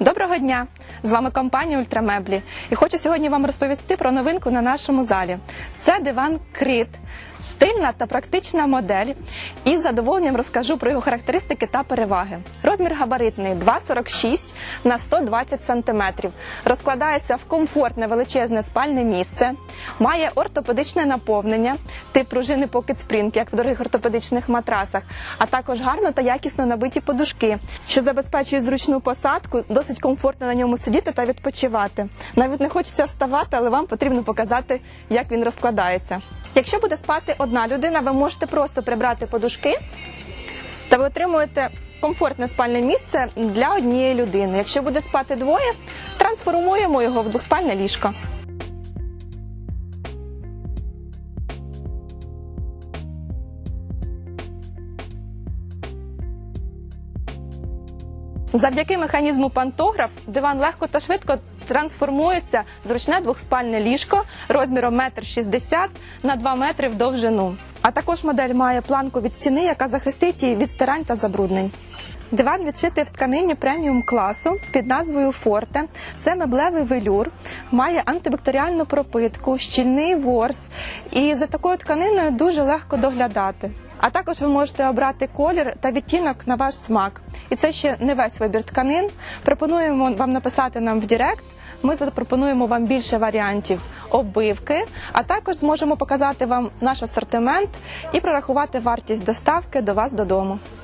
Доброго дня! З вами компанія Ультрамеблі. І хочу сьогодні вам розповісти про новинку на нашому залі. Це диван Крит, стильна та практична модель. І з задоволенням розкажу про його характеристики та переваги. Розмір габаритний 2,46 на 120 см. Розкладається в комфортне величезне спальне місце, має ортопедичне наповнення, тип пружини Pocket Spring, як в дорогих ортопедичних матрасах, а також гарно та якісно набиті подушки, що забезпечує зручну посадку, досить комфортно на ньому сидіти та відпочивати. Навіть не хочеться вставати, але вам потрібно показати, як він розкладається. Якщо буде спати одна людина, ви можете просто прибрати подушки та ви отримуєте комфортне спальне місце для однієї людини. Якщо буде спати двоє, трансформуємо його в двоспальне ліжко. Завдяки механізму пантограф диван легко та швидко трансформується в зручне двохспальне ліжко розміром 1,60 м на 2 метри в довжину. А також модель має планку від стіни, яка захистить її від стирань та забруднень. Диван відшитий в тканині преміум класу під назвою Форте. Це меблевий велюр, має антибактеріальну пропитку, щільний ворс, і за такою тканиною дуже легко доглядати. А також ви можете обрати колір та відтінок на ваш смак. І це ще не весь вибір тканин. Пропонуємо вам написати нам в Директ. Ми запропонуємо вам більше варіантів оббивки, а також зможемо показати вам наш асортимент і прорахувати вартість доставки до вас додому.